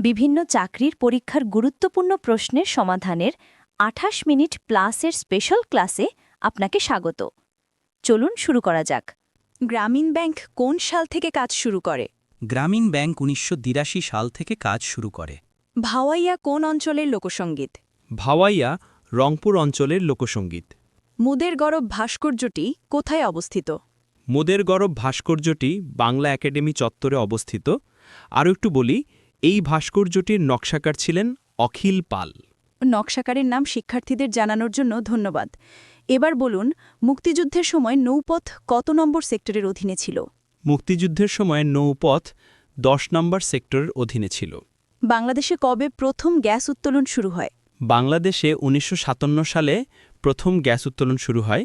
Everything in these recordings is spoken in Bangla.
বিভিন্ন চাকরির পরীক্ষার গুরুত্বপূর্ণ প্রশ্নের সমাধানের আঠাশ মিনিট প্লাসের স্পেশাল ক্লাসে আপনাকে স্বাগত। চলুন শুরু করা যাক। গ্রামীণ ব্যাংক কোন সাল থেকে কাজ শুরু করে? গ্রামীণ ব্যাংক উনিশশো সাল থেকে কাজ শুরু করে। ভাওয়াইয়া কোন অঞ্চলের লোকসঙ্গীত ভাওয়াইয়া রংপুর অঞ্চলের লোকসঙ্গীত মুদের গরব ভাস্কর্যটি কোথায় অবস্থিত? মোদের গরব ভাস্কর্যটি বাংলা একাডেমি চত্বরে অবস্থিত। আরও একটু বলি এই ভাস্কর্যটির নকশাকার ছিলেন অখিল পাল। নকশাকারের নাম শিক্ষার্থীদের জানানোর জন্য ধন্যবাদ। এবার বলুন মুক্তিযুদ্ধের সময় নৌপথ কত নম্বর সেক্টরের অধীনে ছিল? মুক্তিযুদ্ধের সময় নৌপথ দশ নম্বর সেক্টরের অধীনে ছিল। বাংলাদেশে কবে প্রথম গ্যাস উত্তোলন শুরু হয়? বাংলাদেশে উনিশশো সাতান্ন সালে প্রথম গ্যাস উত্তোলন শুরু হয়।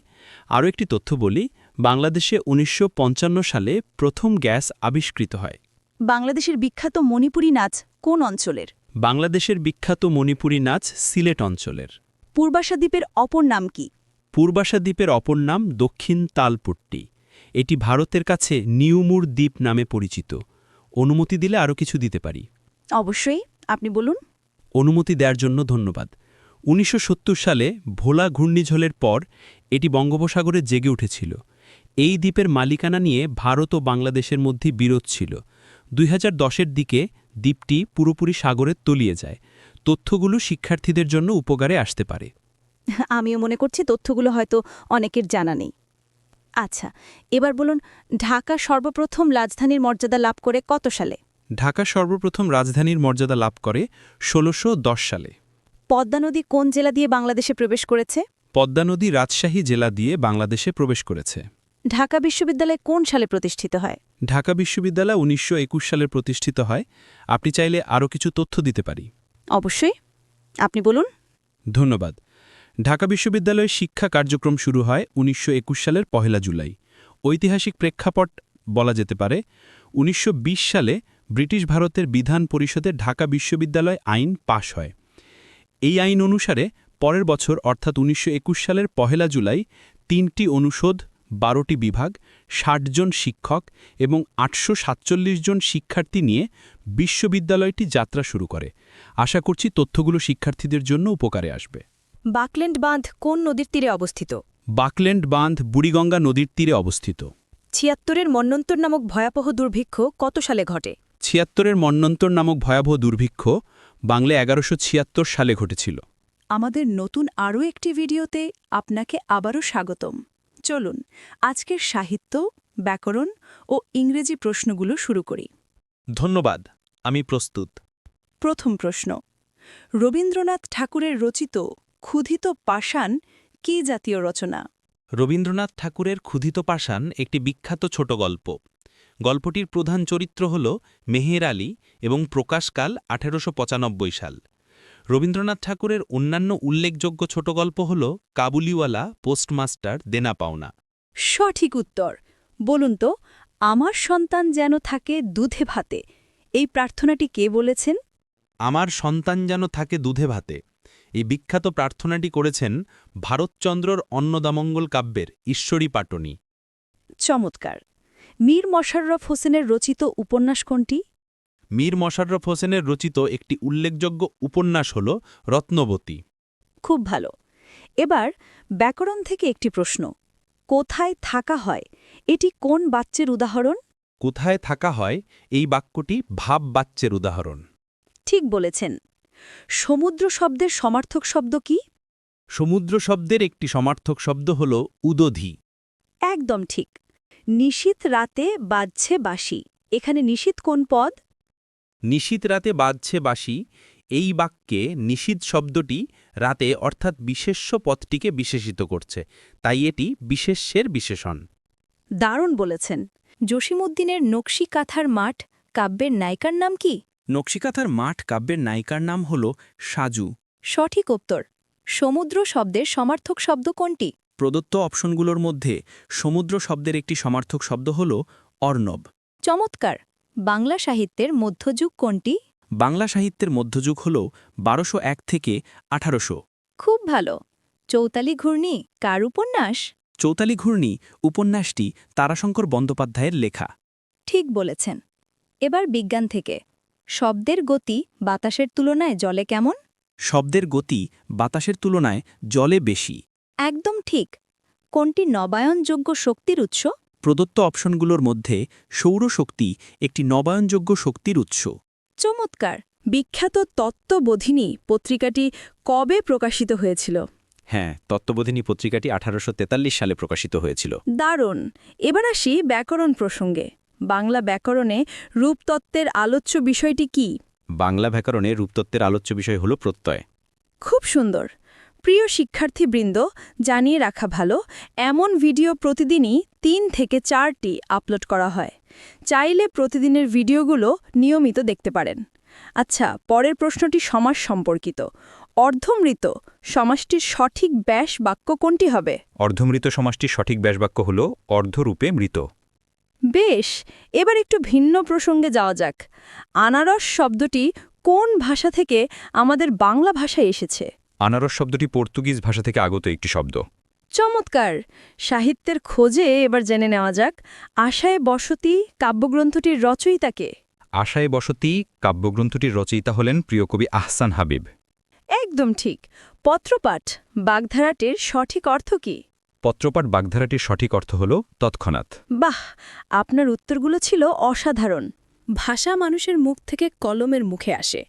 আরও একটি তথ্য বলি বাংলাদেশে উনিশশো পঞ্চান্ন সালে প্রথম গ্যাস আবিষ্কৃত হয়। বাংলাদেশের বিখ্যাত মণিপুরী নাচ কোন অঞ্চলের? বাংলাদেশের বিখ্যাত মণিপুরী নাচ সিলেট অঞ্চলের। পূর্বাশা দ্বীপের অপর নাম কি? পূর্বাশা দ্বীপের অপর নাম দক্ষিণ তালপট্টি। এটি ভারতের কাছে নিউমুর দ্বীপ নামে পরিচিত। অনুমতি দিলে আরও কিছু দিতে পারি। অবশ্যই আপনি বলুন। অনুমতি দেওয়ার জন্য ধন্যবাদ। উনিশশো সত্তর সালে ভোলা ঘূর্ণিঝড়ের পর এটি বঙ্গোপসাগরে জেগে উঠেছিল। এই দ্বীপের মালিকানা নিয়ে ভারত ও বাংলাদেশের মধ্যে বিরোধ ছিল। দুই হাজার দশের দিকে দ্বীপটি পুরোপুরি সাগরে তলিয়ে যায়। তথ্যগুলো শিক্ষার্থীদের জন্য উপকারে আসতে পারে। আমিও মনে করছি তথ্যগুলো হয়তো অনেকের জানা নেই। আচ্ছা এবার বলুন ঢাকা সর্বপ্রথম রাজধানীর মর্যাদা লাভ করে কত সালে? ঢাকা সর্বপ্রথম রাজধানীর মর্যাদা লাভ করে ষোলোশো সালে। পদ্মা নদী কোন জেলা দিয়ে বাংলাদেশে প্রবেশ করেছে? পদ্মা নদী রাজশাহী জেলা দিয়ে বাংলাদেশে প্রবেশ করেছে। ঢাকা বিশ্ববিদ্যালয় কোন সালে প্রতিষ্ঠিত হয়? ঢাকা বিশ্ববিদ্যালয় উনিশশো একুশ সালে প্রতিষ্ঠিত হয়। আপনি চাইলে আরও কিছু তথ্য দিতে পারি। অবশ্যই। আপনি বলুন। ধন্যবাদ। ঢাকা বিশ্ববিদ্যালয়ের শিক্ষা কার্যক্রম শুরু হয় উনিশশো একুশ সালের পহেলা জুলাই। ঐতিহাসিক প্রেক্ষাপট বলা যেতে পারে উনিশশো বিশ সালে ব্রিটিশ ভারতের বিধান পরিষদে ঢাকা বিশ্ববিদ্যালয় আইন পাশ হয়। এই আইন অনুসারে পরের বছর অর্থাৎ উনিশশো একুশ সালের পহেলা জুলাই তিনটি অনুষদ বারোটি বিভাগ ষাট জন শিক্ষক এবং আটশো সাতচল্লিশ জন শিক্ষার্থী নিয়ে বিশ্ববিদ্যালয়টি যাত্রা শুরু করে। আশা করছি তথ্যগুলো শিক্ষার্থীদের জন্য উপকারে আসবে। বাকল্যান্ড বাঁধ কোন নদীর তীরে অবস্থিত? বাকল্যান্ড বাঁধ বুড়িগঙ্গা নদীর তীরে অবস্থিত। ছিয়াত্তরের মন্বন্তর নামক ভয়াবহ দুর্ভিক্ষ কত সালে ঘটে? ছিয়াত্তরের মন্বন্তর নামক ভয়াবহ দুর্ভিক্ষ বাংলা এগারোশো ছিয়াত্তর সালে ঘটেছিল। আমাদের নতুন আরও একটি ভিডিওতে আপনাকে আবারও স্বাগতম। চলুন আজকের সাহিত্য ব্যাকরণ ও ইংরেজি প্রশ্নগুলো শুরু করি। ধন্যবাদ আমি প্রস্তুত। প্রথম প্রশ্ন রবীন্দ্রনাথ ঠাকুরের রচিত ক্ষুধিত পাষাণ কী জাতীয় রচনা? রবীন্দ্রনাথ ঠাকুরের ক্ষুধিত পাষাণ একটি বিখ্যাত ছোট গল্প। গল্পটির প্রধান চরিত্র হল মেহের আলী এবং প্রকাশকাল আঠেরোশো সাল। রবীন্দ্রনাথ ঠাকুরের অন্যান্য উল্লেখযোগ্য ছোট গল্প হল কাবুলিওয়ালা পোস্টমাস্টার দেনা পাওনা। সঠিক উত্তর। বলুন তো আমার সন্তান যেন থাকে দুধে ভাতে। এই প্রার্থনাটি কে বলেছেন? আমার সন্তান যেন থাকে দুধে ভাতে। এই বিখ্যাত প্রার্থনাটি করেছেন ভারতচন্দ্রর অন্নদামঙ্গল কাব্যের ঈশ্বরী পাটনি। চমৎকার। মীর মশাররফ হোসেনের রচিত উপন্যাস কোনটি? মীর মশাররফ হোসেনের রচিত একটি উল্লেখযোগ্য উপন্যাস হল রত্নবতী। খুব ভালো। এবার ব্যাকরণ থেকে একটি প্রশ্ন। কোথায় থাকা হয়? এটি কোন বাচ্চের উদাহরণ? কোথায় থাকা হয়? এই বাক্যটি ভাব বাচ্যের উদাহরণ। ঠিক বলেছেন। সমুদ্র শব্দের সমার্থক শব্দ কি? সমুদ্র শব্দের একটি সমার্থক শব্দ হল উদধি। একদম ঠিক। নিশীত রাতে বাজছে বাসি এখানে নিশীত কোন পদ? নিশীত রাতে বাজছে বাসি এই বাক্যে নিষিদ্ধ শব্দটি রাতে অর্থাৎ বিশেষ্য পথটিকে বিশেষিত করছে তাই এটি বিশেষ্যের বিশেষণ। দারুণ বলেছেন। জসিমুদ্দিনের নকশি কাঁথার মাঠ কাব্যের নায়িকার নাম কি? নকশিকাথার মাঠ কাব্যের নায়িকার নাম হল সাজু। সঠিক উত্তর সমুদ্র শব্দের সমার্থক শব্দ কোনটি? প্রদত্ত অপশনগুলোর মধ্যে সমুদ্র শব্দের একটি সমার্থক শব্দ হল অর্ণব। চমৎকার! বাংলা সাহিত্যের মধ্যযুগ কোনটি? বাংলা সাহিত্যের মধ্যযুগ হল বারোশো এক থেকে আঠারোশো। খুব ভালো। চৌতালি ঘূর্ণি কার উপন্যাস? চৌতালি ঘূর্ণি উপন্যাসটি তারাশঙ্কর বন্দ্যোপাধ্যায়ের লেখা। ঠিক বলেছেন। এবার বিজ্ঞান থেকে। শব্দের গতি বাতাসের তুলনায় জলে কেমন? শব্দের গতি বাতাসের তুলনায় জলে বেশি। একদম ঠিক। কোনটি নবায়নযোগ্য শক্তির উৎস? প্রদত্ত অপশনগুলোর মধ্যে সৌরশক্তি একটি নবায়নযোগ্য শক্তির উৎস। চমৎকার! বিখ্যাত তত্ত্ববোধিনী পত্রিকাটি কবে প্রকাশিত হয়েছিল? হ্যাঁ তত্ত্ববোধিনী পত্রিকাটি আঠারোশো তেতাল্লিশ সালে প্রকাশিত হয়েছিল। দারুণ! এবার আসি ব্যাকরণ প্রসঙ্গে। বাংলা ব্যাকরণে রূপতত্ত্বের আলোচ্য বিষয়টি কি? বাংলা ব্যাকরণে রূপতত্ত্বের আলোচ্য বিষয় হল প্রত্যয়। খুব সুন্দর! প্রিয় শিক্ষার্থীবৃন্দ জানিয়ে রাখা ভালো এমন ভিডিও প্রতিদিনই তিন থেকে চারটি আপলোড করা হয়। চাইলে প্রতিদিনের ভিডিওগুলো নিয়মিত দেখতে পারেন। আচ্ছা পরের প্রশ্নটি সমাস সম্পর্কিত। অর্ধমৃত সমাসটির সঠিক ব্যাস বাক্য কোনটি হবে? অর্ধমৃত সমাসটির সঠিক ব্যাসবাক্য হল অর্ধরূপে মৃত। বেশ এবার একটু ভিন্ন প্রসঙ্গে যাওয়া যাক। আনারস শব্দটি কোন ভাষা থেকে আমাদের বাংলা ভাষায় এসেছে? আনারস শব্দটি পর্তুগিজ ভাষা থেকে আগত একটি শব্দ। চমৎকার! সাহিত্যের খোঁজে এবার জেনে নেওয়া যাক আশায় বসতি কাব্যগ্রন্থটির রচয়িতাকে আশায় বসতি কাব্যগ্রন্থটির রচয়িতা হলেন প্রিয় কবি আহসান হাবিব। একদম ঠিক! পত্রপাঠ বাগধারাটির সঠিক অর্থ কি? পত্রপাঠ বাগধারাটির সঠিক অর্থ হল তৎক্ষণাৎ। বাহ! আপনার উত্তরগুলো ছিল অসাধারণ। ভাষা মানুষের মুখ থেকে কলমের মুখে আসে।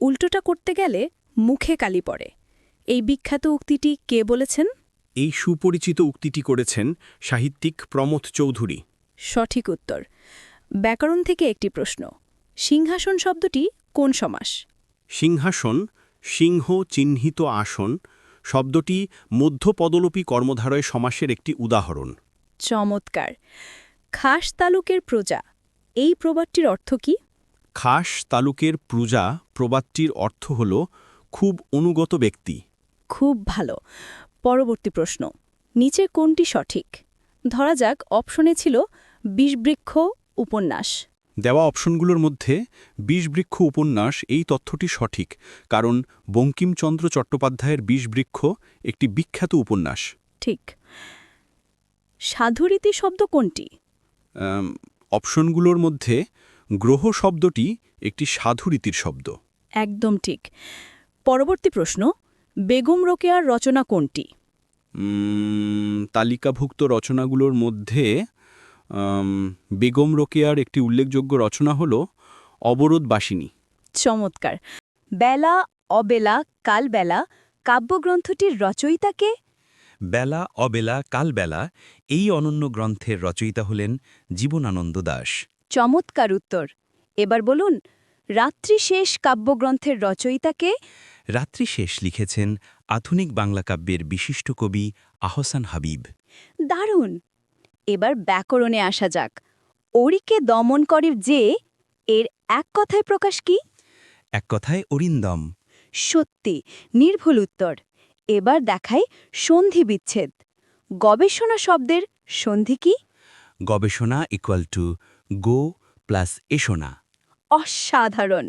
উল্টোটা করতে গেলে মুখে কালি পড়ে। এই বিখ্যাত উক্তিটি কে বলেছেন? এই সুপরিচিত উক্তিটি করেছেন সাহিত্যিক প্রমথ চৌধুরী। সঠিক উত্তর। ব্যাকরণ থেকে একটি প্রশ্ন। সিংহাসন শব্দটি কোন সমাস? সিংহাসন সিংহ চিহ্নিত আসন শব্দটি মধ্যপদলোপী কর্মধারয় সমাসের একটি উদাহরণ। চমৎকার। খাস তালুকের প্রজা এই প্রবাদটির অর্থ কি? খাস তালুকের প্রজা প্রবাদটির অর্থ হল খুব অনুগত ব্যক্তি। খুব ভালো। পরবর্তী প্রশ্ন নিচে কোনটি সঠিক? ধরা যাক অপশনে ছিল বিষবৃক্ষ উপন্যাস। দেওয়া অপশনগুলোর মধ্যে বিষবৃক্ষ উপন্যাস এই তথ্যটি সঠিক কারণ বঙ্কিমচন্দ্র চট্টোপাধ্যায়ের বিষবৃক্ষ একটি বিখ্যাত উপন্যাস। ঠিক। সাধুরীতি শব্দ কোনটি? অপশনগুলোর মধ্যে গ্রহ শব্দটি একটি সাধুরীতির শব্দ। একদম ঠিক। পরবর্তী প্রশ্ন বেগম রোকেয়ার রচনা কোনটি? তালিকাভুক্ত রচনাগুলোর মধ্যে বেগম রোকেয়ার একটি উল্লেখযোগ্য রচনা হল অবরোধবাসিনী চমৎকার। বেলা অবেলা কালবেলা কাব্যগ্রন্থটির রচয়িতাকে বেলা অবেলা কালবেলা এই অনন্য গ্রন্থের রচয়িতা হলেন জীবনানন্দ দাস। চমৎকার উত্তর। এবার বলুন রাত্রি শেষ কাব্যগ্রন্থের রচয়িতাকে রাত্রি শেষ লিখেছেন আধুনিক বাংলা কাব্যের বিশিষ্ট কবি আহসান হাবিব। দারুণ! এবার ব্যাকরণে আসা যাক। অরিকে দমন করে যে এর এক কথায় প্রকাশ কি? এক কথায় অরিন্দম সত্যি নির্ভুল উত্তর। এবার দেখাই সন্ধি বিচ্ছেদ। গবেষণা শব্দের সন্ধি কি? গবেষণা ইকুয়াল টু গো প্লাস এসোনা অসাধারণ!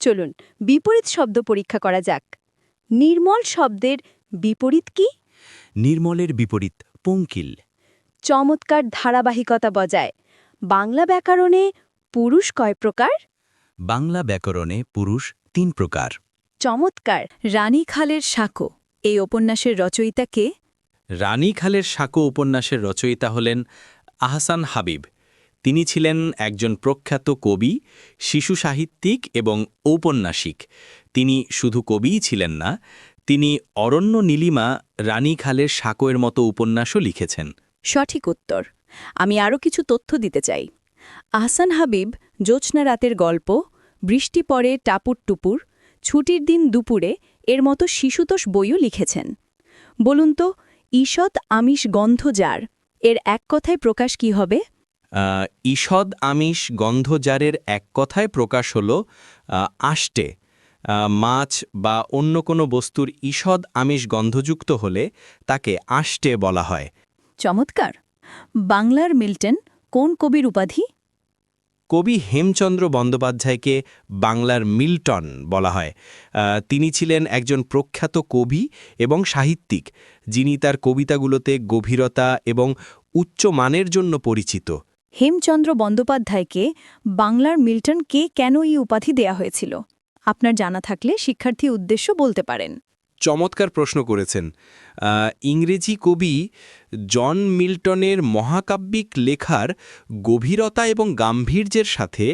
চলুন বিপরীত শব্দ পরীক্ষা করা যাক। নির্মল শব্দের বিপরীত কি? নির্মলের বিপরীত পঙ্কিল। চমৎকার ধারাবাহিকতা বজায়। বাংলা ব্যাকরণে পুরুষ কয় প্রকার? বাংলা ব্যাকরণে পুরুষ তিন প্রকার। চমৎকার। রানী খালের সাঁকো। এই উপন্যাসের রচয়িতা কে? রানী খালের সাঁকো উপন্যাসের রচয়িতা হলেন আহসান হাবিব। তিনি ছিলেন একজন প্রখ্যাত কবি, শিশু সাহিত্যিক এবং ঔপন্যাসিক। তিনি শুধু কবিই ছিলেন না, তিনি অরণ্য নীলিমা রানী খালের সাঁকোয়ের মতো উপন্যাসও লিখেছেন। সঠিক উত্তর। আমি আরও কিছু তথ্য দিতে চাই। আহসান হাবিব জ্যোৎস্না রাতের গল্প, বৃষ্টি পরে টাপুর টুপুর, ছুটির দিন দুপুরে এর মতো শিশুতোষ বইও লিখেছেন। বলুন তো, ঈষৎ আমিষ গন্ধ যার, এর এক কথায় প্রকাশ কি হবে? ঈষদ আমিষ গন্ধজারের এক কথায় প্রকাশ হল আষ্টে মাছ বা অন্য কোনো বস্তুর ঈষদ আমিষ গন্ধযুক্ত হলে তাকে আষ্টে বলা হয়। চমৎকার। বাংলার মিল্টন কোন কবির উপাধি? কবি হেমচন্দ্র বন্দ্যোপাধ্যায়কে বাংলার মিল্টন বলা হয়। তিনি ছিলেন একজন প্রখ্যাত কবি এবং সাহিত্যিক যিনি তার কবিতাগুলোতে গভীরতা এবং উচ্চ মানের জন্য পরিচিত। হেমচন্দ্র বন্দ্যোপাধ্যায়কে বাংলার মিল্টন কে কেন এই উপাধি দেয়া হয়েছিল? আপনার জানা থাকলে শিক্ষার্থী উদ্দেশ্য বলতে পারেন। চমৎকার প্রশ্ন করেছেন। ইংরেজি কবি জন মিল্টনের মহাকাব্যিক লেখার গভীরতা এবং গাম্ভীর্যের সাথে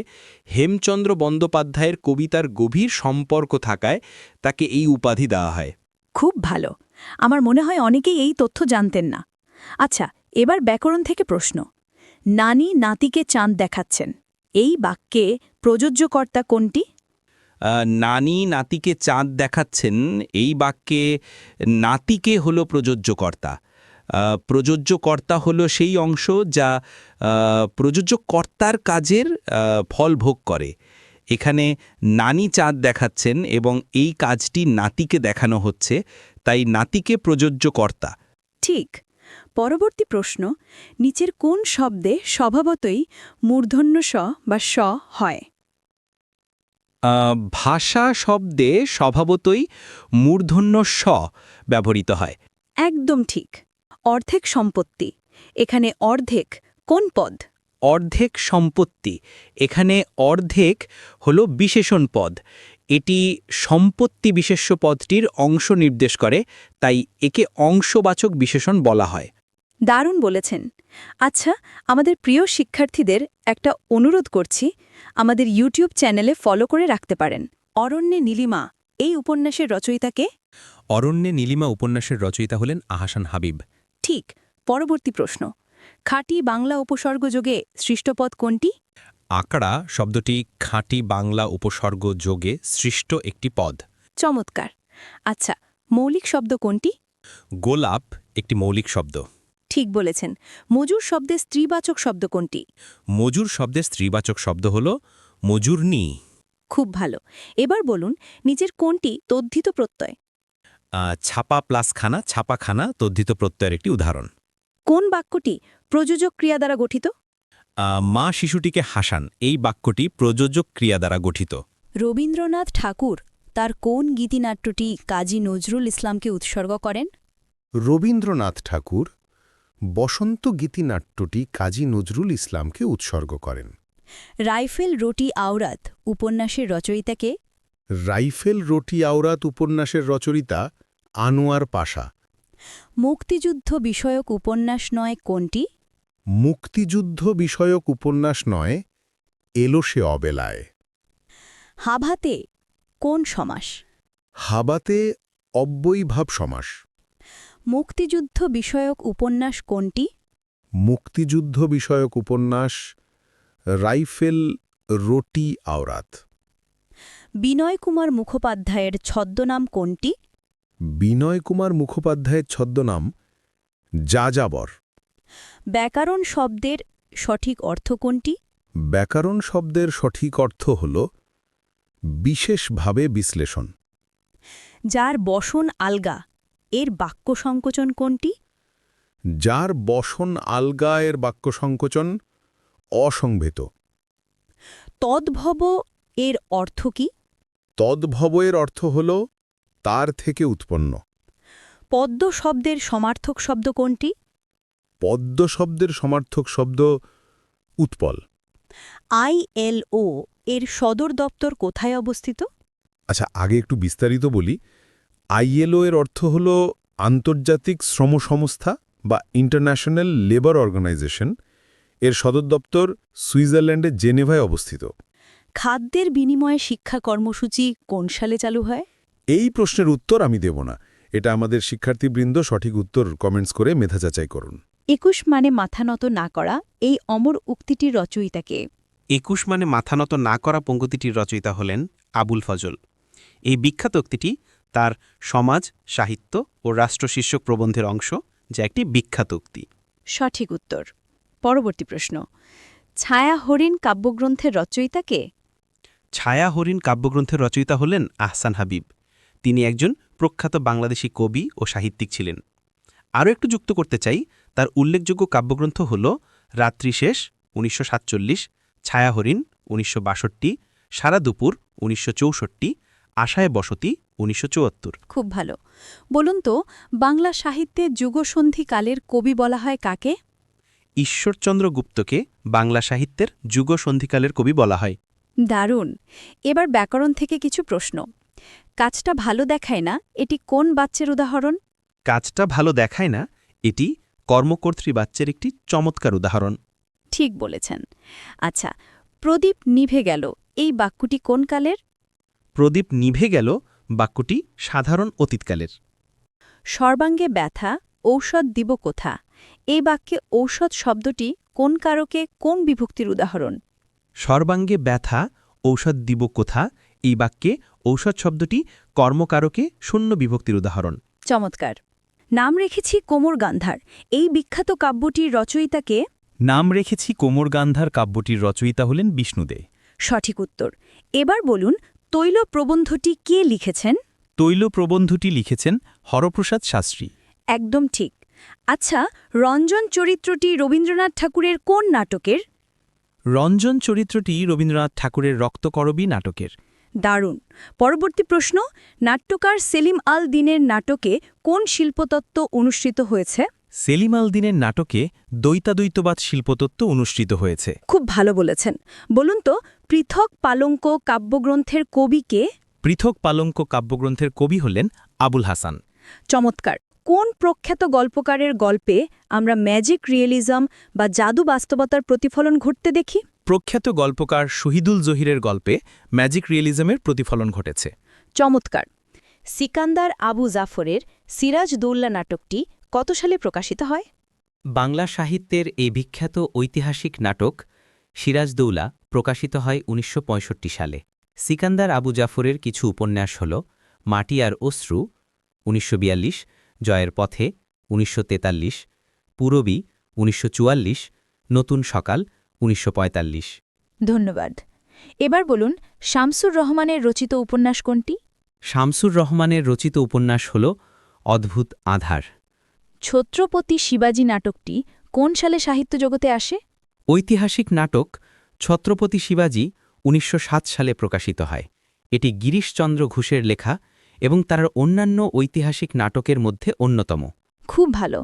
হেমচন্দ্র বন্দ্যোপাধ্যায়ের কবিতার গভীর সম্পর্ক থাকায় তাকে এই উপাধি দেওয়া হয়। খুব ভালো। আমার মনে হয় অনেকেই এই তথ্য জানতেন না। আচ্ছা এবার ব্যাকরণ থেকে প্রশ্ন। নানি নাতিকে চাঁদ দেখাচ্ছেন। এই বাক্যে প্রযোজ্যকর্তা কোনটি? নানি নাতিকে চাঁদ দেখাচ্ছেন। এই বাক্যে নাতিকে হলো প্রযোজ্যকর্তা। প্রযোজ্যকর্তা হলো সেই অংশ যা প্রযোজ্যকর্তার কাজের ফল ভোগ করে। এখানে নানি চাঁদ দেখাচ্ছেন এবং এই কাজটি নাতিকে দেখানো হচ্ছে। তাই নাতিকে প্রযোজ্যকর্তা। ঠিক। পরবর্তী প্রশ্ন নিচের কোন শব্দে স্বভাবতই মূর্ধন্য স বা স হয়? ভাষা শব্দে স্বভাবতই মূর্ধন্য স ব্যবহৃত হয়। একদম ঠিক। অর্ধেক সম্পত্তি এখানে অর্ধেক কোন পদ? অর্ধেক সম্পত্তি এখানে অর্ধেক হল বিশেষণ পদ। এটি সম্পত্তি বিশেষ্য পদটির অংশ নির্দেশ করে তাই একে অংশবাচক বিশেষণ বলা হয়। দারুণ বলেছেন। আচ্ছা আমাদের প্রিয় শিক্ষার্থীদের একটা অনুরোধ করছি আমাদের ইউটিউব চ্যানেলে ফলো করে রাখতে পারেন। অরণ্যে নীলিমা এই উপন্যাসের রচয়িতাকে অরণ্যে নীলিমা উপন্যাসের রচয়িতা হলেন আহাসান হাবিব। ঠিক পরবর্তী প্রশ্ন। খাঁটি বাংলা উপসর্গযোগে সৃষ্টপদ কোনটি? আকড়া শব্দটি খাঁটি বাংলা উপসর্গ যোগে সৃষ্ট একটি পদ। চমৎকার। আচ্ছা মৌলিক শব্দ কোনটি? গোলাপ একটি মৌলিক শব্দ। ঠিক বলেছেন। মজুর শব্দে স্ত্রীবাচক শব্দ কোনটি? মজুর শব্দের স্ত্রীবাচক শব্দ হল মজুরনি খুব ভালো। এবার বলুন নিজের কোনটি তদ্ধিত প্রত্যয়? ছাপা প্লাস খানা ছাপাখানা তদ্ধিত প্রত্যয়ের একটি উদাহরণ। কোন বাক্যটি প্রযোজক ক্রিয়া দ্বারা গঠিত? মা শিশুটিকে হাসান এই বাক্যটি প্রযোজক ক্রিয়া দ্বারা গঠিত। রবীন্দ্রনাথ ঠাকুর তার কোন গীতিনাট্যটি কাজী নজরুল ইসলামকে উৎসর্গ করেন? রবীন্দ্রনাথ ঠাকুর বসন্ত গীতিনাট্যটি কাজী নজরুল ইসলামকে উৎসর্গ করেন। রাইফেল রোটি আওরাত উপন্যাসের রচয়িতাকে রাইফেল রোটি আওরাত উপন্যাসের রচয়িতা আনোয়ার পাশা। মুক্তিযুদ্ধ বিষয়ক উপন্যাস নয় কোনটি? মুক্তিযুদ্ধ বিষয়ক উপন্যাস নয় এলো সে অবেলায়। হাভাতে কোন সমাস? হাবাতে অব্যয়ীভাব সমাস। মুক্তিযুদ্ধ বিষয়ক উপন্যাস কোনটি? মুক্তিযুদ্ধ বিষয়ক উপন্যাস রাইফেল রোটি আওরাত। বিনয় কুমার মুখোপাধ্যায়ের ছদ্মনাম কোনটি? বিনয় কুমার মুখোপাধ্যায়ের ছদ্মনাম যাযাবর। ব্যাকরণ শব্দের সঠিক অর্থ কোনটি? ব্যাকরণ শব্দের সঠিক অর্থ হল বিশেষভাবে বিশ্লেষণ। যার বসন আলগা। এর বাক্য সংকোচন কোনটি? যার বসন আলগা এর বাক্য সংকোচন অসংভেত তদ্ভব এর অর্থ কি? তদ্ভব এর অর্থ হল তার থেকে উৎপন্ন। পদ্ম শব্দের সমার্থক শব্দ কোনটি? পদ্ম শব্দের সমার্থক শব্দ উৎপল। আইএলও এর সদর দপ্তর কোথায় অবস্থিত? আচ্ছা আগে একটু বিস্তারিত বলি। আইএলও এর অর্থ হল আন্তর্জাতিক শ্রম সংস্থা বা ইন্টারন্যাশনাল লেবার অর্গানাইজেশন। এর সদর দপ্তর সুইজারল্যান্ডের জেনেভায় অবস্থিত। খাদ্যের বিনিময়ে শিক্ষা কর্মসূচি কোন সালে চালু হয়? এই প্রশ্নের উত্তর আমি দেব না। এটা আমাদের শিক্ষার্থীবৃন্দ সঠিক উত্তর কমেন্টস করে মেধা যাচাই করুন। একুশ মানে মাথা নত না করা এই অমর উক্তিটির রচয়িতাকে একুশ মানে মাথা নত না করা পঙ্ক্তিটির রচয়িতা হলেন আবুল ফজল। এই বিখ্যাত উক্তিটি তার সমাজ সাহিত্য ও রাষ্ট্রশীর্ষক প্রবন্ধের অংশ যা একটি বিখ্যাত উক্তি। সঠিক উত্তর। পরবর্তী প্রশ্ন। ছায়া হরিণ কাব্যগ্রন্থের রচয়িতাকে ছায়া হরিণ কাব্যগ্রন্থের রচয়িতা হলেন আহসান হাবিব। তিনি একজন প্রখ্যাত বাংলাদেশী কবি ও সাহিত্যিক ছিলেন। আরও একটু যুক্ত করতে চাই তার উল্লেখযোগ্য কাব্যগ্রন্থ হল রাত্রি শেষ উনিশশো সাতচল্লিশ ছায়া হরিণ উনিশশো বাষট্টি সারা দুপুর উনিশশো চৌষট্টি আশায় বসতি উনিশশো চুয়াত্তর। খুব ভালো। বলুন তো বাংলা সাহিত্যে যুগসন্ধি কালের কবি বলা হয় কাকে? ঈশ্বরচন্দ্র গুপ্তকে বাংলা সাহিত্যের যুগসন্ধিকালের কবি বলা হয়। দারুণ। এবার ব্যাকরণ থেকে কিছু প্রশ্ন। কাজটা ভালো দেখায় না এটি কোন বাচ্চের উদাহরণ? কাজটা ভালো দেখায় না এটি কর্মকর্ত্রী বাচ্চার একটি চমৎকার উদাহরণ। ঠিক বলেছেন। আচ্ছা প্রদীপ নিভে গেল এই বাক্যটি কোন কালের? প্রদীপ নিভে গেল বাক্যটি সাধারণ অতীতকালের। সর্বাঙ্গে ব্যথা ঔষধ দিব কোথা? এই বাক্যে ঔষধ শব্দটি কোন কারকে কোন বিভক্তির উদাহরণ? সর্বাঙ্গে ব্যথা ঔষধ দিব কোথা? এই বাক্যে ঔষধ শব্দটি কর্মকারকে শূন্য বিভক্তির উদাহরণ। চমৎকার। নাম রেখেছি কোমর গান্ধার। এই বিখ্যাত কাব্যটির রচয়িতাকে নাম রেখেছি কোমর গান্ধার কাব্যটির রচয়িতা হলেন বিষ্ণুদে। সঠিক উত্তর। এবার বলুন তৈল প্রবন্ধটি কে লিখেছেন? তৈল প্রবন্ধটি লিখেছেন হরপ্রসাদ শাস্ত্রী। একদম ঠিক। আচ্ছা রঞ্জন চরিত্রটি রবীন্দ্রনাথ ঠাকুরের কোন নাটকের? রঞ্জন চরিত্রটি রবীন্দ্রনাথ ঠাকুরের রক্তকরবী নাটকের। দারুণ। পরবর্তী প্রশ্ন নাট্যকার সেলিম আল দিনের নাটকে কোন শিল্পতত্ত্ব অনুষ্ঠিত হয়েছে? সেলিম আল দিনের নাটকে দ্বৈতাদ্বৈতবাদ শিল্পতত্ত্ব অনুষ্ঠিত হয়েছে। খুব ভালো বলেছেন। বলুন তো পৃথক পালঙ্ক কাব্যগ্রন্থের কবি কে? পৃথক পালঙ্ক কাব্যগ্রন্থের কবি হলেন আবুল হাসান। চমৎকার। কোন প্রখ্যাত গল্পকারের গল্পে আমরা ম্যাজিক রিয়েলিজম বা জাদু বাস্তবতার প্রতিফলন ঘটতে দেখি? প্রখ্যাত গল্পকার শহীদুল জহিরের গল্পে ম্যাজিক রিয়েলিজমের প্রতিফলন ঘটেছে। চমৎকার। সিকান্দার আবু জাফরের সিরাজ দৌল্লা নাটকটি কত সালে প্রকাশিত হয়? বাংলা সাহিত্যের এই বিখ্যাত ঐতিহাসিক নাটক সিরাজদৌলা প্রকাশিত হয় ১৯৬৫ সালে। সিকান্দার আবু জাফরের কিছু উপন্যাস হল মাটি আর অশ্রু ১৯৪২ জয়ের পথে ১৯৪৩ পুরবী ১৯৪৪ নতুন সকাল ১৯৪৫ ধন্যবাদ। এবার বলুন শামসুর রহমানের রচিত উপন্যাস কোনটি? শামসুর রহমানের রচিত উপন্যাস হল অদ্ভুত আধার। ছত্রপতি শিবাজী নাটকটি কোন সালে সাহিত্য জগতে আসে? ঐতিহাসিক নাটক ছত্রপতি শিবাজী ১৯০৭ সালে প্রকাশিত হয়। এটি গিরিশচন্দ্র ঘোষের লেখা এবং তার অন্যান্য ঐতিহাসিক নাটকের মধ্যে অন্যতম। খুব ভালো।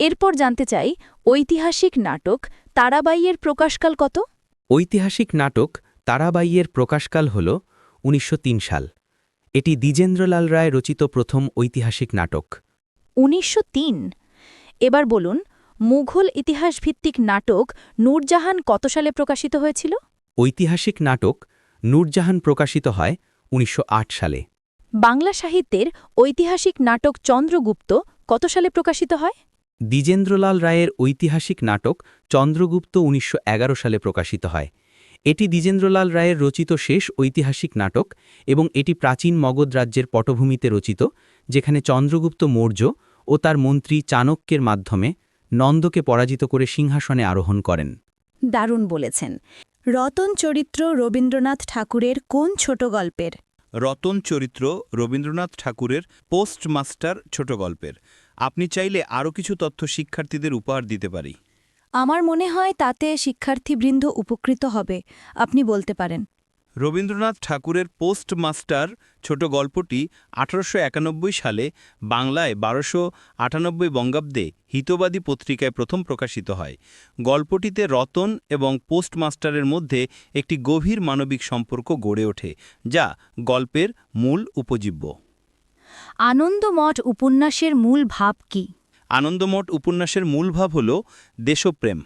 এরপর জানতে চাই ঐতিহাসিক নাটক তারাবাইয়ের প্রকাশকাল কত? ঐতিহাসিক নাটক তারাবাইয়ের প্রকাশকাল হল ১৯০৩ সাল। এটি দ্বিজেন্দ্রলাল রায় রচিত প্রথম ঐতিহাসিক নাটক। উনিশশো তিন? এবার বলুন মুঘল ইতিহাসভিত্তিক নাটক নূরজাহান কত সালে প্রকাশিত হয়েছিল? ঐতিহাসিক নাটক নূরজাহান প্রকাশিত হয় ১৯০৮ সালে। বাংলা সাহিত্যের ঐতিহাসিক নাটক চন্দ্রগুপ্ত কত সালে প্রকাশিত হয়? দ্বিজেন্দ্রলাল রায়ের ঐতিহাসিক নাটক চন্দ্রগুপ্ত ১৯১১ সালে প্রকাশিত হয়। এটি দ্বিজেন্দ্রলাল রায়ের রচিত শেষ ঐতিহাসিক নাটক এবং এটি প্রাচীন মগধ রাজ্যের পটভূমিতে রচিত যেখানে চন্দ্রগুপ্ত মৌর্য ও তার মন্ত্রী চাণক্যের মাধ্যমে নন্দকে পরাজিত করে সিংহাসনে আরোহণ করেন। দারুণ বলেছেন। রতন চরিত্র রবীন্দ্রনাথ ঠাকুরের কোন ছোট গল্পের? রতন চরিত্র রবীন্দ্রনাথ ঠাকুরের পোস্টমাস্টার ছোট গল্পের। আপনি চাইলে আরও কিছু তথ্য শিক্ষার্থীদের উপহার দিতে পারি। আমার মনে হয় তাতে শিক্ষার্থীবৃন্দ উপকৃত হবে আপনি বলতে পারেন। রবীন্দ্রনাথ ঠাকুরের পোস্টমাস্টার ছোট গল্পটি আঠারোশো একানব্বই সালে বাংলায় বারোশো আটানব্বই বঙ্গাব্দে হিতবাদী পত্রিকায় প্রথম প্রকাশিত হয়। গল্পটিতে রতন এবং পোস্টমাস্টারের মধ্যে একটি গভীর মানবিক সম্পর্ক গড়ে ওঠে যা গল্পের মূল উপজীব্য। আনন্দমঠ উপন্যাসের মূল ভাব কি? আনন্দমঠ উপন্যাসের মূল ভাব হল দেশপ্রেম।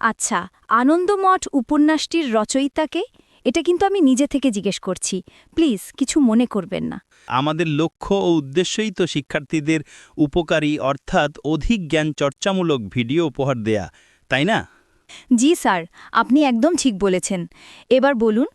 আচ্ছা আনন্দমঠ উপন্যাসটির রচয়িতাকে এটা কিন্তু আমি নিজে থেকে জিজ্ঞেস করছি। প্লিজ কিছু মনে করবেন না। আমাদের লক্ষ্য ও উদ্দেশ্যই তো শিক্ষার্থীদের উপকারী অর্থাৎ অধিক জ্ঞান চর্চামূলক ভিডিও উপহার দেয়া তাই না? জি স্যার আপনি একদম ঠিক বলেছেন। এবার বলুন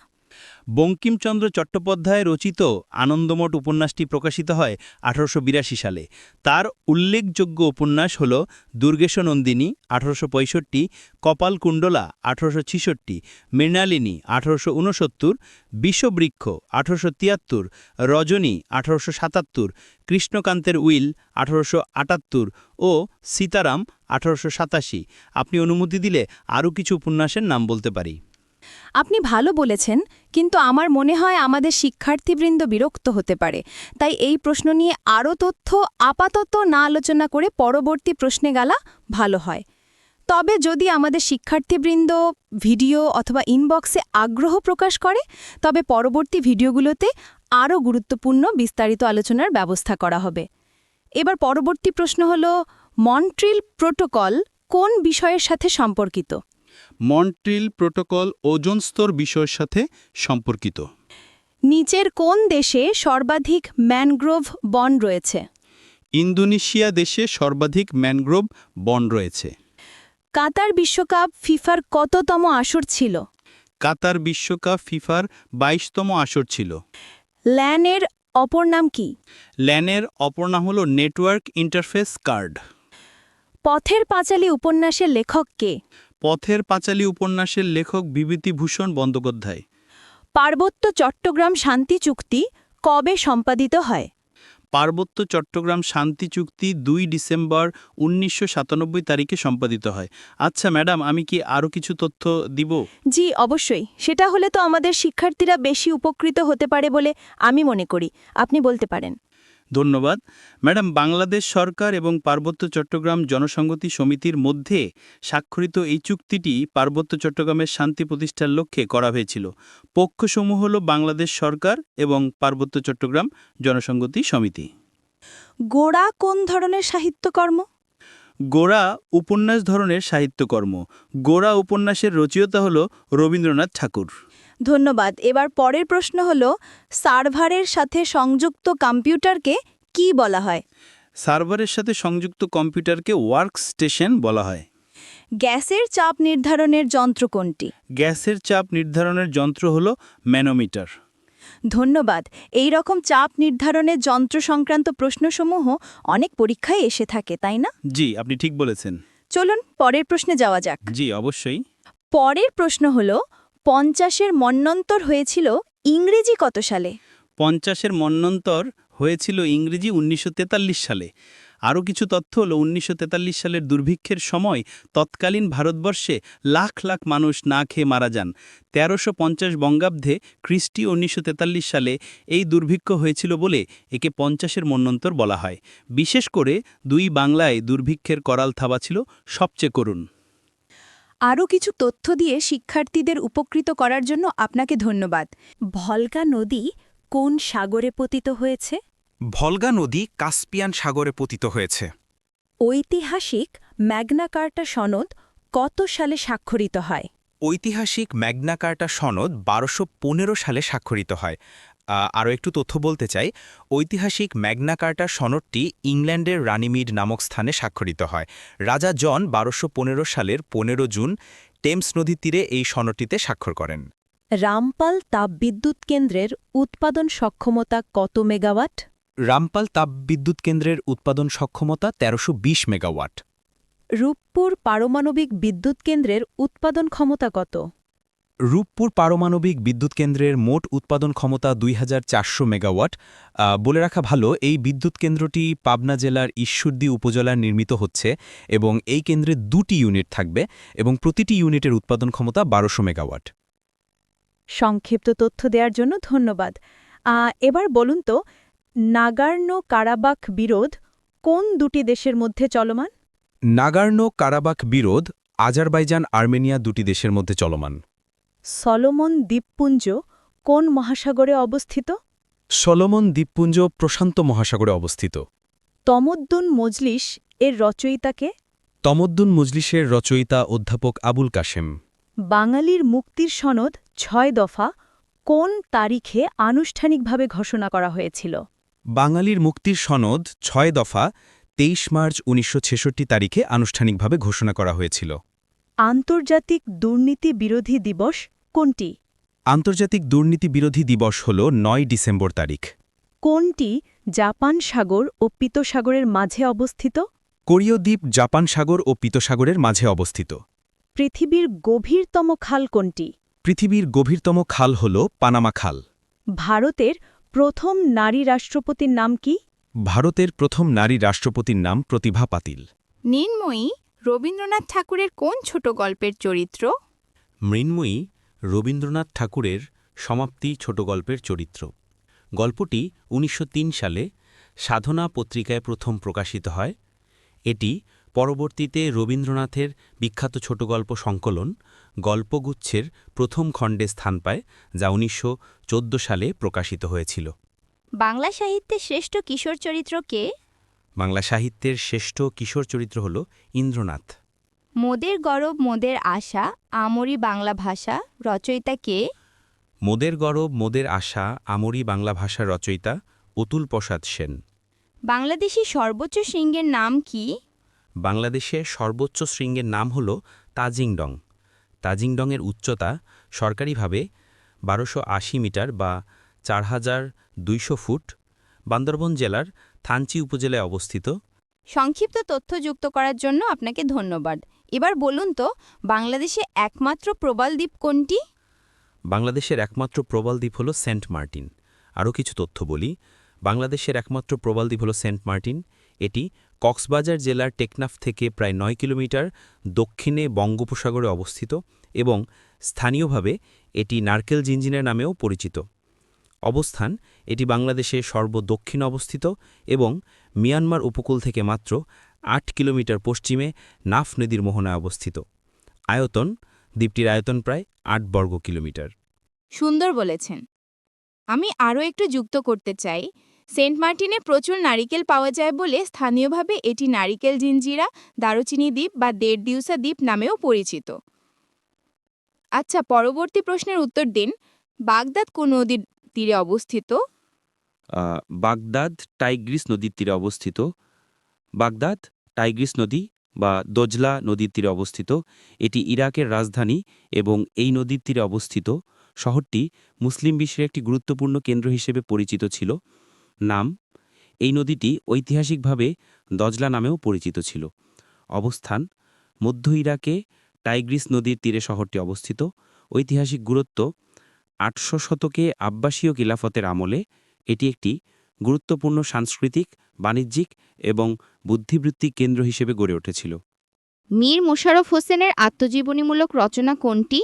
বঙ্কিমচন্দ্র চট্টোপাধ্যায় রচিত আনন্দমঠ উপন্যাসটি প্রকাশিত হয় আঠারোশো বিরাশি সালে। তার উল্লেখযোগ্য উপন্যাস হল দুর্গেশনন্দিনী আঠারোশো পঁয়ষট্টি, কপালকুণ্ডলা আঠারোশো ছিষট্টি, মৃণালিনী আঠারোশো উনসত্তর বিষবৃক্ষ আঠারোশো তিয়াত্তর, রজনী আঠারোশো সাতাত্তর, কৃষ্ণকান্তের উইল আঠারোশো আটাত্তর ও সীতারাম আঠারোশো সাতাশি। আপনি অনুমতি দিলে আরও কিছু উপন্যাসের নাম বলতে পারি। আপনি ভালো বলেছেন, কিন্তু আমার মনে হয় আমাদের শিক্ষার্থীবৃন্দ বিরক্ত হতে পারে। তাই এই প্রশ্ন নিয়ে আরও তথ্য আপাতত না আলোচনা করে পরবর্তী প্রশ্নে গেলা ভালো হয়। তবে যদি আমাদের শিক্ষার্থীবৃন্দ ভিডিও অথবা ইনবক্সে আগ্রহ প্রকাশ করে, তবে পরবর্তী ভিডিওগুলোতে আরও গুরুত্বপূর্ণ বিস্তারিত আলোচনার ব্যবস্থা করা হবে। এবার পরবর্তী প্রশ্ন হল, মন্ট্রিল প্রোটোকল কোন বিষয়ের সাথে সম্পর্কিত? মন্ট্রিল প্রোটোকল ওজন স্তর বিষয়ের সাথে সম্পর্কিত। নিচের কোন দেশে সর্বাধিক ম্যানগ্রোভ বন রয়েছে? ইন্দোনেশিয়া দেশে সর্বাধিক ম্যানগ্রোভ বন রয়েছে। কাতার বিশ্বকাপ ফিফার কততম আসর ছিল? কাতার বিশ্বকাপ ফিফার বাইশতম আসর ছিল। ল্যানের অপর নাম কি? ল্যানের অপর নাম হল network interface card. Pather Panchali উপন্যাসের লেখক কে? পথের পাঁচালী উপন্যাসের লেখক বিভূতিভূষণ বন্দ্যোপাধ্যায়। পার্বত্য চট্টগ্রাম শান্তি চুক্তি কবে সম্পাদিত হয়? পার্বত্য চট্টগ্রাম শান্তি চুক্তি দুই ডিসেম্বর উনিশশো সাতানব্বই তারিখে সম্পাদিত হয়। আচ্ছা ম্যাডাম আমি কি আরও কিছু তথ্য দিব? জি অবশ্যই। সেটা হলে তো আমাদের শিক্ষার্থীরা বেশি উপকৃত হতে পারে বলে আমি মনে করি। আপনি বলতে পারেন। ধন্যবাদ। ম্যাডাম বাংলাদেশ সরকার এবং পার্বত্য চট্টগ্রাম জনসংগতি সমিতির মধ্যে স্বাক্ষরিত এই চুক্তিটি পার্বত্য চট্টগ্রামের শান্তি প্রতিষ্ঠার লক্ষ্যে করা হয়েছিল। পক্ষসমূহ হল বাংলাদেশ সরকার এবং পার্বত্য চট্টগ্রাম জনসংগতি সমিতি। গোড়া কোন ধরনের সাহিত্যকর্ম? গোড়া উপন্যাস ধরনের সাহিত্যকর্ম। গোড়া উপন্যাসের রচয়িতা হল রবীন্দ্রনাথ ঠাকুর। ধন্যবাদ। এবার পরের প্রশ্ন হল সার্ভারের সাথে সংযুক্ত কম্পিউটারকে কি বলা হয়? সার্ভারের সাথে সংযুক্ত কম্পিউটারকে ওয়ার্ক স্টেশন বলা হয়। গ্যাসের চাপ নির্ধারণের যন্ত্র কোনটি? গ্যাসের চাপ নির্ধারণের যন্ত্র হল ম্যানোমিটার। ধন্যবাদ। এই রকম চাপ নির্ধারণের যন্ত্র সংক্রান্ত প্রশ্নসমূহ অনেক পরীক্ষায় এসে থাকে তাই না? জি আপনি ঠিক বলেছেন। চলুন পরের প্রশ্নে যাওয়া যাক। জি অবশ্যই। পরের প্রশ্ন হল পঞ্চাশের মন্বন্তর হয়েছিল ইংরেজি কত সালে? পঞ্চাশের মন্বন্তর হয়েছিল ইংরেজি উনিশশো তেতাল্লিশ সালে। আরও কিছু তথ্য হল, উনিশশো তেতাল্লিশ সালের দুর্ভিক্ষের সময় তৎকালীন ভারতবর্ষে লাখ লাখ মানুষ না খেয়ে মারা যান। তেরোশো পঞ্চাশ বঙ্গাব্দে খ্রিস্টি উনিশশো তেতাল্লিশ সালে এই দুর্ভিক্ষ হয়েছিল বলে একে পঞ্চাশের মন্বন্তর বলা হয়। বিশেষ করে দুই বাংলায় দুর্ভিক্ষের করাল থাবা ছিল সবচেয়ে করুণ। আরও কিছু তথ্য দিয়ে শিক্ষার্থীদের উপকৃত করার জন্য আপনাকে ধন্যবাদ। ভলগা নদী কোন সাগরে পতিত হয়েছে? ভলগা নদী কাস্পিয়ান সাগরে পতিত হয়েছে। ঐতিহাসিক ম্যাগনা কার্টা সনদ কত সালে স্বাক্ষরিত হয়? ঐতিহাসিক ম্যাগনা কার্টা সনদ বারোশো সালে স্বাক্ষরিত হয়। আরও একটু তথ্য বলতে চাই। ঐতিহাসিক ম্যাগনা কার্টা সনদটি ইংল্যান্ডের রানিমিড নামক স্থানে স্বাক্ষরিত হয়। রাজা জন বারোশো সালের পনেরো জুন টেমস নদীর তীরে এই সনদটিতে স্বাক্ষর করেন। রামপাল তাপবিদ্যুৎ কেন্দ্রের উৎপাদন সক্ষমতা কত মেগাওয়াট? রামপাল তাপবিদ্যুৎ কেন্দ্রের উৎপাদন সক্ষমতা তেরোশো মেগাওয়াট। রূপপুর পারমাণবিক বিদ্যুৎ কেন্দ্রের উৎপাদন ক্ষমতা কত? রূপপুর পারমাণবিক বিদ্যুৎ কেন্দ্রের মোট উৎপাদন ক্ষমতা দুই হাজার চারশো মেগাওয়াট। বলে রাখা ভালো এই বিদ্যুৎ কেন্দ্রটি পাবনা জেলার ঈশ্বরদী উপজেলার নির্মিত হচ্ছে এবং এই কেন্দ্রে দুটি ইউনিট থাকবে এবং প্রতিটি ইউনিটের উৎপাদন ক্ষমতা বারোশো মেগাওয়াট। সংক্ষিপ্ত তথ্য দেওয়ার জন্য ধন্যবাদ। এবার বলুন তো নাগার্নো কারাবাক বিরোধ কোন দুটি দেশের মধ্যে চলমান? নাগার্নো কারাবাক বিরোধ আজারবাইজান আর্মেনিয়া দুটি দেশের মধ্যে চলমান। সলোমন দ্বীপপুঞ্জ কোন মহাসাগরে অবস্থিত? সলোমন দ্বীপপুঞ্জ প্রশান্ত মহাসাগরে অবস্থিত। তমদ্দুন মজলিস এর রচয়িতাকে তমদ্দুন মজলিসের রচয়িতা অধ্যাপক আবুল কাশেম। বাঙালির মুক্তির সনদ ছয় দফা কোন তারিখে আনুষ্ঠানিকভাবে ঘোষণা করা হয়েছিল? বাঙালির মুক্তির সনদ ছয় দফা তেইশ মার্চ উনিশশো ছেষট্টি তারিখে আনুষ্ঠানিকভাবে ঘোষণা করা হয়েছিল। আন্তর্জাতিক দুর্নীতি বিরোধী দিবস কোনটি? আন্তর্জাতিক দুর্নীতি বিরোধী দিবস হল নয় ডিসেম্বর তারিখ। কোনটি জাপান সাগর ও পিতসাগরের মাঝে অবস্থিত? কোরীয় দ্বীপ জাপান সাগর ও পিতসাগরের মাঝে অবস্থিত। পৃথিবীর গভীরতম খাল কোনটি? পৃথিবীর গভীরতম খাল হল পানামা খাল। ভারতের প্রথম নারী রাষ্ট্রপতির নাম কি? ভারতের প্রথম নারী রাষ্ট্রপতির নাম প্রতিভা পাতিল। নির্ময়ী রবীন্দ্রনাথ ঠাকুরের কোন ছোট গল্পের চরিত্র? মৃন্ময়ী রবীন্দ্রনাথ ঠাকুরের সমাপ্তি ছোট গল্পের চরিত্র। গল্পটি উনিশশো তিন সালে সাধনা পত্রিকায় প্রথম প্রকাশিত হয়। এটি পরবর্তীতে রবীন্দ্রনাথের বিখ্যাত ছোট গল্প সংকলন গল্পগুচ্ছের প্রথম খণ্ডে স্থান পায় যা উনিশশো চোদ্দ সালে প্রকাশিত হয়েছিল। বাংলা সাহিত্যে শ্রেষ্ঠ কিশোর চরিত্র কে? বাংলা সাহিত্যের শ্রেষ্ঠ কিশোর চরিত্র হল ইন্দ্রনাথ। মোদের গরব মোদের আশা আমরি বাংলা ভাষা রচয়িতা কে? মোদের গরব মোদের আশা আমরি বাংলা ভাষার রচয়িতা অতুল প্রসাদ সেন। বাংলাদেশি সর্বোচ্চ শৃঙ্গের নাম কি? বাংলাদেশের সর্বোচ্চ শৃঙ্গের নাম হল তাজিংডং। তাজিংডংয়ের উচ্চতা সরকারিভাবে বারোশো আশি মিটার বা চার হাজার দুইশো ফুট। বান্দরবন জেলার থানচি উপজেলায় অবস্থিত। সংক্ষিপ্ত তথ্য যুক্ত করার জন্য আপনাকে ধন্যবাদ। এবার বলুন তো বাংলাদেশে একমাত্র প্রবাল দ্বীপ কোনটি? বাংলাদেশের একমাত্র প্রবাল দ্বীপ হল সেন্ট মার্টিন। আরও কিছু তথ্য বলি। বাংলাদেশের একমাত্র প্রবাল দ্বীপ হল সেন্ট মার্টিন। এটি কক্সবাজার জেলার টেকনাফ থেকে প্রায় নয় কিলোমিটার দক্ষিণে বঙ্গোপসাগরে অবস্থিত এবং স্থানীয়ভাবে এটি নারকেল জিঞ্জিনের নামেও পরিচিত। অবস্থান, এটি বাংলাদেশের সর্বদক্ষিণ অবস্থিত এবং মিয়ানমার উপকূল থেকে মাত্র আট কিলোমিটার পশ্চিমে নাফ নদীর মোহনায় অবস্থিত। আয়তন, দ্বীপটির আয়তন প্রায় আট বর্গ কিলোমিটার। সুন্দর বলেছেন। আমি আরও একটু যুক্ত করতে চাই। সেন্ট মার্টিনে প্রচুর নারিকেল পাওয়া যায় বলে স্থানীয়ভাবে এটি নারিকেল জিঞ্জিরা, দারুচিনি দ্বীপ বা দেড়দিউসা দ্বীপ নামেও পরিচিত। আচ্ছা পরবর্তী প্রশ্নের উত্তর দিন। বাগদাদ কোন নদীর তীরে অবস্থিত? বাগদাদ টাইগ্রিস নদীর তীরে অবস্থিত। বাগদাদ টাইগ্রিস নদী বা দজলা নদীর তীরে অবস্থিত। এটি ইরাকের রাজধানী এবং এই নদীর তীরে অবস্থিত। শহরটি মুসলিম বিশ্বের একটি গুরুত্বপূর্ণ কেন্দ্র হিসেবে পরিচিত ছিল। নাম, এই নদীটি ঐতিহাসিকভাবে দজলা নামেও পরিচিত ছিল। অবস্থান, মধ্য ইরাকে টাইগ্রিস নদীর তীরে শহরটি অবস্থিত। ঐতিহাসিক গুরুত্ব আটশো শতকে আব্বাসীয় খিলাফতের আমলে এটি একটি গুরুত্বপূর্ণ সাংস্কৃতিক বাণিজ্যিক এবং বুদ্ধিবৃত্তিক কেন্দ্র হিসেবে গড়ে উঠেছিল। মীর মোশারফ হোসেনের আত্মজীবনীমূলক রচনা কোনটি?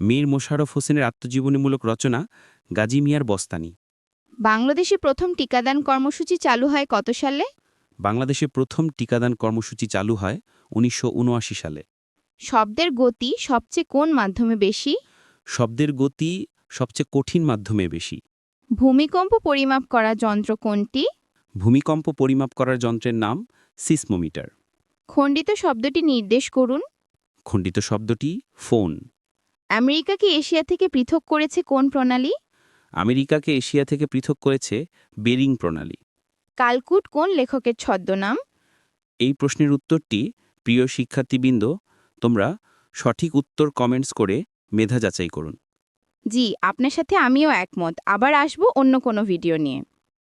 মীর মোশারফ হোসেনের আত্মজীবনীমূলক রচনা গাজী মিয়ার বস্তানি। বাংলাদেশে প্রথম টিকাদান কর্মসূচি চালু হয় কত সালে? বাংলাদেশে প্রথম টিকাদান কর্মসূচি চালু হয় উনিশশো উনআশি সালে। শব্দের গতি সবচেয়ে কোন মাধ্যমে বেশি? শব্দের গতি সবচেয়ে কঠিন মাধ্যমে বেশি। ভূমিকম্প পরিমাপ করা যন্ত্র কোনটি? ভূমিকম্প পরিমাপ করার যন্ত্রের নাম সিসমোমিটার। খণ্ডিত শব্দটি নির্দেশ করুন। খণ্ডিত শব্দটি ফোন। আমেরিকাকে এশিয়া থেকে পৃথক করেছে কোন প্রণালী? আমেরিকাকে এশিয়া থেকে পৃথক করেছে বেরিং প্রণালী। কালকুট কোন লেখকের ছদ্মনাম? এই প্রশ্নের উত্তরটি প্রিয় শিক্ষার্থীবৃন্দ তোমরা সঠিক উত্তর কমেন্টস করে মেধা যাচাই করুন। জি আপনার সাথে আমিও একমত। আবার আসব অন্য কোনো ভিডিও নিয়ে।